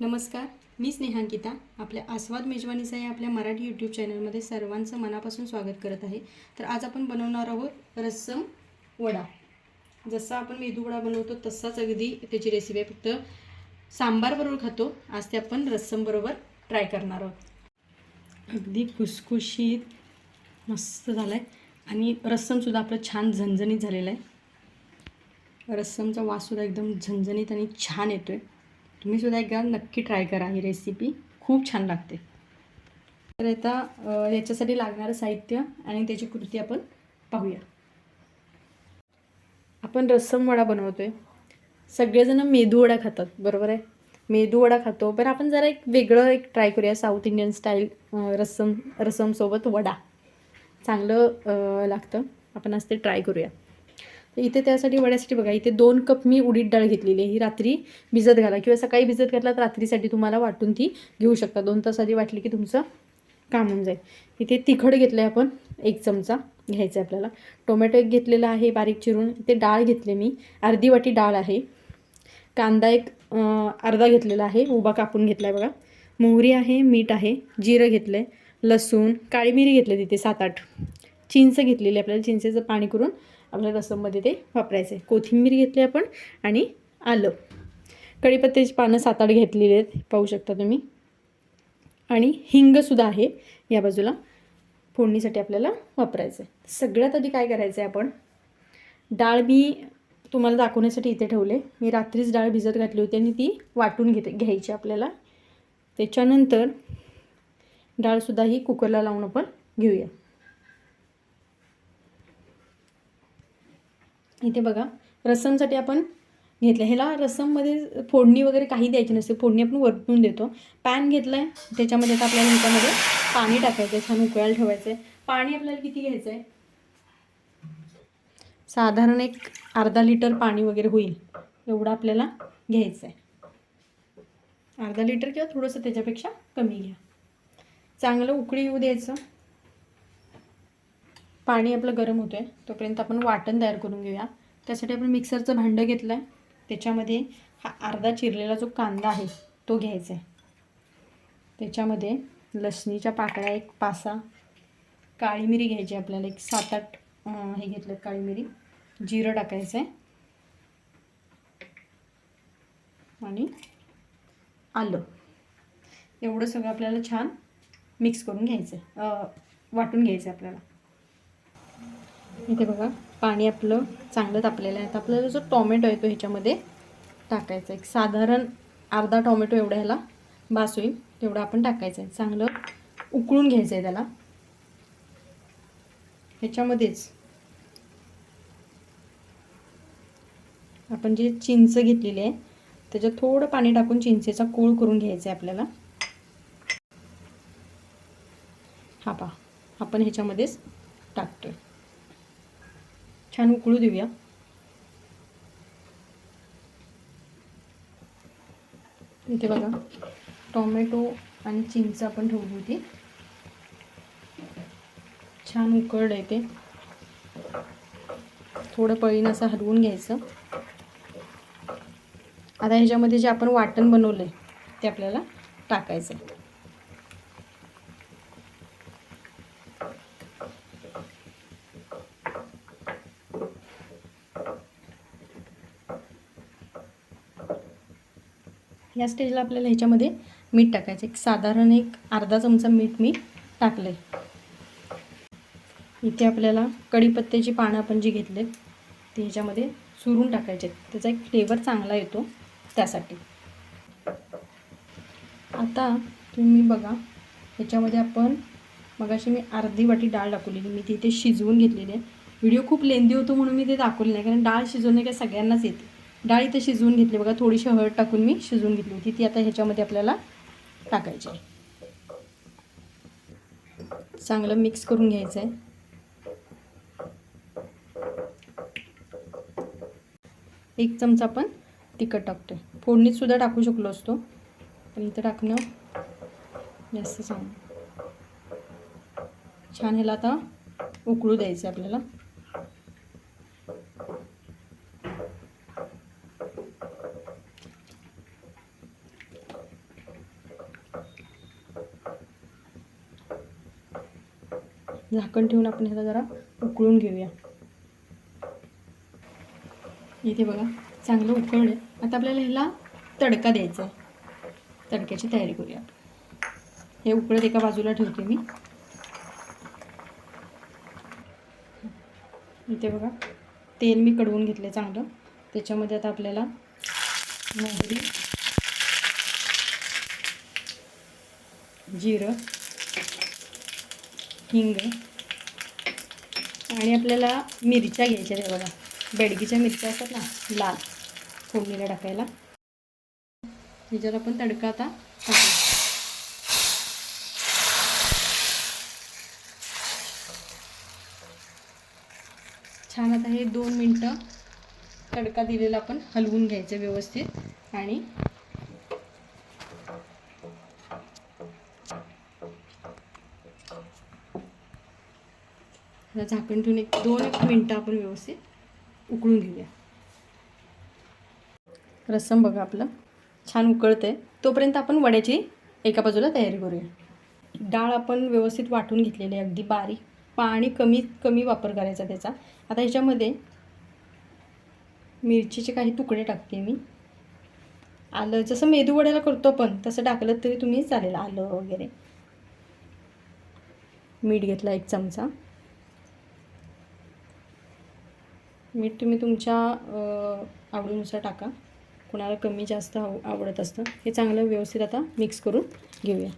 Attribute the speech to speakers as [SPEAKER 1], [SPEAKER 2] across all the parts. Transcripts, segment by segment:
[SPEAKER 1] नमस्कार मी स्नेहांकिता आपल्या आस्वाद मेजवानीचा या आपल्या मराठी यूट्यूब चॅनलमध्ये सर्वांचं मनापासून स्वागत करत आहे. तर आज आपण बनवणार आहोत रस्सम वडा. जसा आपण मेदू वडा बनवतो तसाच अगदी त्याची रेसिपी आहे फक्त सांबारबरोबर खातो. आज ते आपण रस्समबरोबर ट्राय करणार आहोत. अगदी खुसखुशीत मस्त झालं आहे आणि रस्समसुद्धा आपलं छान झणझणीत झालेलं आहे. रस्समचा वाससुद्धा एकदम झणझणीत आणि छान येतो आहे तुम्ही सुद्धा एकदा नक्की ट्राय करा ही रेसिपी खूप छान लागते. तर आता याच्यासाठी लागणारं साहित्य आणि त्याची कृती आपण पाहूया. आपण रस्सम वडा आहे सगळेजण मेदू वडा खातात बरोबर आहे? मेदू वडा खातो. पण आपण जरा एक वेगळं एक ट्राय करूया साऊथ इंडियन स्टाईल रस्सम रसमसोबत वडा. चांगलं लागतं. आपण आज ते ट्राय करूया. इथे त्यासाठी वड्यासाठी बघा इथे दोन कप मी उडीद डाळ घेतलेली आहे. ही रात्री भिजत घाला. किंवा सकाळी भिजत घातला तर रात्रीसाठी तुम्हाला वाटून ती घेऊ शकता. दोन तास आधी वाटली की तुमचं काम होऊन जाईल. इथे तिखट घेतलं आहे आपण एक चमचा घ्यायचा आहे आपल्याला. टोमॅटो एक घेतलेला आहे बारीक चिरून. इथे डाळ घेतले मी. अर्धी वाटी डाळ आहे. कांदा एक अर्धा घेतलेला आहे. उभा कापून घेतला आहे बघा. मोहरी आहे मीठ आहे जिरं घेतलं आहे लसूण काळी मिरी घेतले तिथे सात आठ. चिंच घेतलेली आहे आपल्याला. चिंचेचं पाणी करून आपल्या रसममध्ये ते वापरायचं. आहे कोथिंबीर घेतली आपण आणि आलं. कढीपत्त्याची पानं सात आठ घेतलेली आहेत पाहू शकता तुम्ही. आणि हिंगसुद्धा आहे या बाजूला फोडणीसाठी आपल्याला वापरायचं आहे. सगळ्यात आधी काय करायचं आहे आपण? डाळ मी तुम्हाला दाखवण्यासाठी इथे ठेवले. मी रात्रीच डाळ भिजत घातली होती आणि ती वाटून घेते घ्यायची आपल्याला. त्याच्यानंतर डाळसुद्धा ही कुकरला लावून आपण घेऊया. इथे बघा रसमसाठी आपण घेतलं ह्याला रसममध्ये फोडणी वगैरे काही द्यायची नसते. फोडणी आपण वरतून देतो. पॅन घेतलं आहे त्याच्यामध्ये आता आपल्याला ह्याच्यामध्ये पाणी टाकायचं आहे छान उकळायला ठेवायचं आहे पाणी आपल्याला किती घ्यायचं आहे साधारण एक अर्धा लिटर पाणी वगैरे होईल. एवढं आपल्याला घ्यायचं आहे अर्धा लिटर किंवा थोडंसं त्याच्यापेक्षा कमी घ्या. चांगलं उकळी येऊ द्यायचं. पाणी आपलं गरम होतं आहे तोपर्यंत आपण वाटण तयार करून घेऊया. त्यासाठी आपण मिक्सरचं भांडं घेतलं आहे त्याच्यामध्ये हा अर्धा चिरलेला जो कांदा आहे तो घ्यायचा आहे त्याच्यामध्ये लसणीच्या पाकळ्या एक पासा काळी मिरी घ्यायची आपल्याला एक सात आठ हे घेतलं काळी मिरी. जिरं टाकायचं आहे आणि आलं. एवढं सगळं आपल्याला छान मिक्स करून घ्यायचं आहे वाटून घ्यायचं आहे आपल्याला. इथे बघा पाणी आपलं चांगलं तापलेलं आहे. आता आपल्याला जो टॉमॅटो आहे तो ह्याच्यामध्ये टाकायचा एक साधारण अर्धा टॉमॅटो एवढा ह्याला बास होईल. तेवढं आपण टाकायचं आहे. चांगलं उकळून घ्यायचं आहे त्याला. ह्याच्यामध्येच आपण जे चिंच घेतलेली आहे त्याच्यात थोडं पाणी टाकून चिंचेचा कोळ करून घ्यायचा आहे आपल्याला. हा पहा आपण ह्याच्यामध्येच टाकतोय. छान उकळू देऊया. इथे बघा टोमॅटो आणि चिंच आपण ठेवली होती. छान उकळलं आहे ते. थोडं पळीनं असं हलवून घ्यायचं. आता ह्याच्यामध्ये जे आपण वाटण बनवलं आहे ते आपल्याला टाकायचं आहे या स्टेजला आपल्याला ह्याच्यामध्ये मीठ टाकायचं. एक साधारण एक अर्धा चमचा मीठ मी टाकलं आहे इथे आपल्याला कढीपत्त्याची पानं आपण जी घेतले ते ह्याच्यामध्ये चुरून टाकायचे त्याचा एक फ्लेवर चांगला येतो त्यासाठी. आता तुम्ही बघा ह्याच्यामध्ये आपण मगाशी मी अर्धी वाटी डाळ दाखवलेली मी ती इथे शिजवून घेतलेली आहे. व्हिडिओ खूप लेंदी होतो म्हणून मी ते दाखवले नाही कारण डाळ शिजवणे काय सगळ्यांनाच येते. डाळ इथे शिजवून घेतली. बघा थोडीशी हळद टाकून मी शिजवून घेतली होती. ती आता ह्याच्यामध्ये आपल्याला टाकायची आहे. चांगलं मिक्स करून घ्यायचं आहे. एक चमचा आपण तिखट टाकतो फोडणीतसुद्धा टाकू शकलो असतो. पण इथं टाकणं जास्त चांगलं. छान ह्याला आता उकळू द्यायचं आहे आपल्याला. झाकण ठेवून आपण ह्याला जरा उकळून घेऊया. इथे बघा चांगलं उकळलं. आता आपल्याला ह्याला तडका द्यायचा आहे. तडक्याची तयारी करूया. हे उकळत एका बाजूला ठेवते मी. इथे बघा तेल मी कडवून घेतलं चांगलं. त्याच्यामध्ये आता आपल्याला मोहरी जिरं हिंग. आणि आपल्याला मिरच्या घ्यायच्या त्या बघा. बेडगीच्या मिरच्या असतात ना लाल. फोडणीला टाकायला. ह्याच्यात आपण तडका आता टाकू छान आता हे दोन मिनटं तडका दिलेला आपण हलवून घ्यायचं व्यवस्थित. आणि आता झाकण ठेवून एक दोन एक मिनटं आपण व्यवस्थित उकळून घेऊया. रस्सम बघा आपलं. छान उकळतं तोपर्यंत आपण वड्याची एका बाजूला तयारी करूया. डाळ आपण व्यवस्थित वाटून घेतलेली आहे अगदी बारीक. पाणी कमी कमी वापर करायचा त्याचा. आता ह्याच्यामध्ये मिरचीचे काही तुकडे टाकते मी. आलं जसं मेदू वड्याला करतो आपण तसं टाकलं तरी तुम्ही चालेल आलं वगैरे. मीठ घेतला एक चमचा. मीठ तुम्ही तुमच्या आवडीनुसार टाका. कुणाला कमी जास्त आव आवडत असतं हे चांगलं व्यवस्थित आता मिक्स करून घेऊया.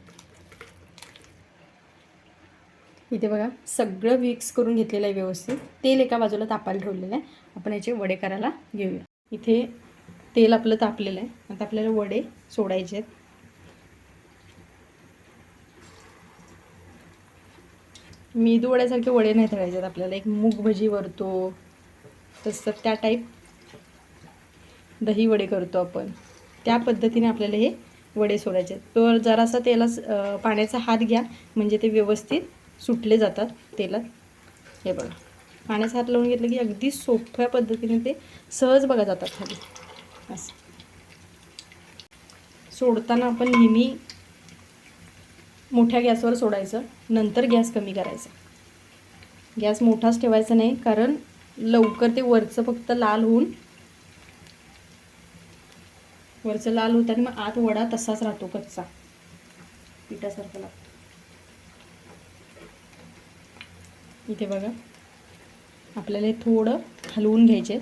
[SPEAKER 1] इथे बघा सगळं मिक्स करून घेतलेलं आहे व्यवस्थित. तेल एका बाजूला तापायला ठेवलेलं आहे. आपण याचे वडे करायला घेऊया. इथे तेल आपलं तापलेलं आहे. आता आपल्याला वडे सोडायचे आहेत. मेदू वड्यासारखे वडे नाही तळायचे आहेत. आपल्याला एक मूग भजी वरतो तसं त्या टाईप दही वडे करतो आपण. त्या पद्धतीने आपल्याला हे वडे सोडायचे आहेत. तर जरासा तेला पाण्याचा हात घ्या. म्हणजे ते व्यवस्थित सुटले जातात तेलात. हे बघा. पाण्याचा हात लावून घेतलं की अगदी सोप्या पद्धतीने ते सहज बघा जातात खाली. असं. सोडताना आपण नेहमी मोठ्या गॅसवर सोडायचं. नंतर गॅस कमी करायचा. गॅस मोठाच ठेवायचा नाही कारण लवकर ते वरचं फक्त लाल होऊन वरचं लाल होतं आणि मग आत वडा तसाच राहतो कच्चा. पिठासारखा लागतो. इथे बघा. आपल्याला हे थोडं हलवून घ्यायचे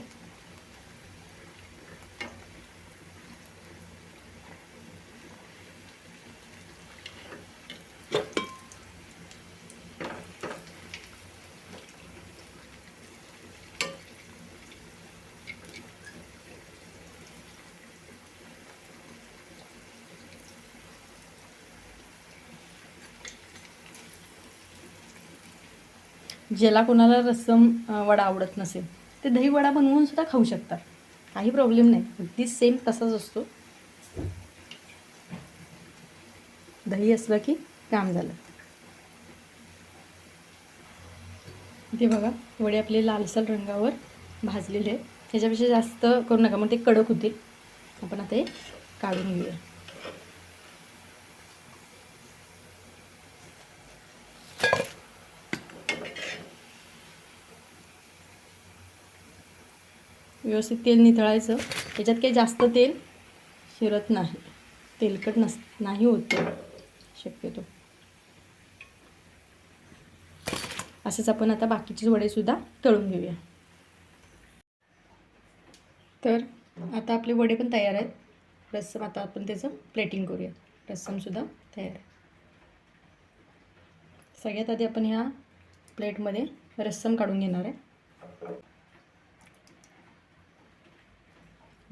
[SPEAKER 1] ज्याला कोणाला रस्सम वडा आवडत नसेल ते दही वडा बनवून सुद्धा खाऊ शकतात. काही प्रॉब्लेम नाही. अगदी सेम तसाच असतो. दही असलं की काम झालं. ते बघा वडे आपले लालसर रंगावर भाजलेले आहेत. त्याच्यापेक्षा जास्त करू नका मग ते कडक होतील. आपण आता हे काढून घेऊया. व्यवस्थित तेल निथळायचं त्याच्यात काही जास्त तेल शिरत नाही. तेलकट नस नाही होत शक्यतो. असंच आपण आता बाकीचे वडेसुद्धा तळून घेऊया. तर आता आपले वडे पण तयार आहेत. रस्सम आता आपण त्याचं प्लेटिंग करूया. रस्समसुद्धा तयार आहे. सगळ्यात आधी आपण ह्या प्लेटमध्ये रस्सम काढून घेणार आहे.